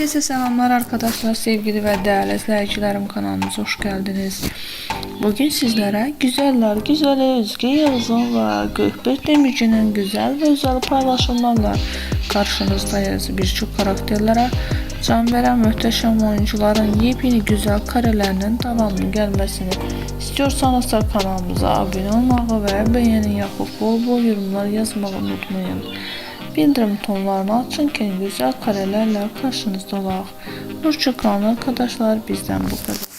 Herkese selamlar arkadaşlar, sevgili ve değerli izleyicilerim kanalımıza hoş geldiniz. Bugün sizlere güzeller güzeli Özge Yıldız'ın ve Gökbek Demirci'nin güzel ve özel paylaşımlarla karşınızdayız. Birçok karakterlere can veren muhteşem oyuncuların yepyeni güzel karelerinin devamlı gelmesini istiyorsanız da kanalımıza abone olmayı ve beğeni yapıp bol bol yorumlar yazmayı unutmayın. Bildirim tonlarını açın ki güzel karelerle karşınızda olaq. Hoşçakalın arkadaşlar, bizden bu kadar.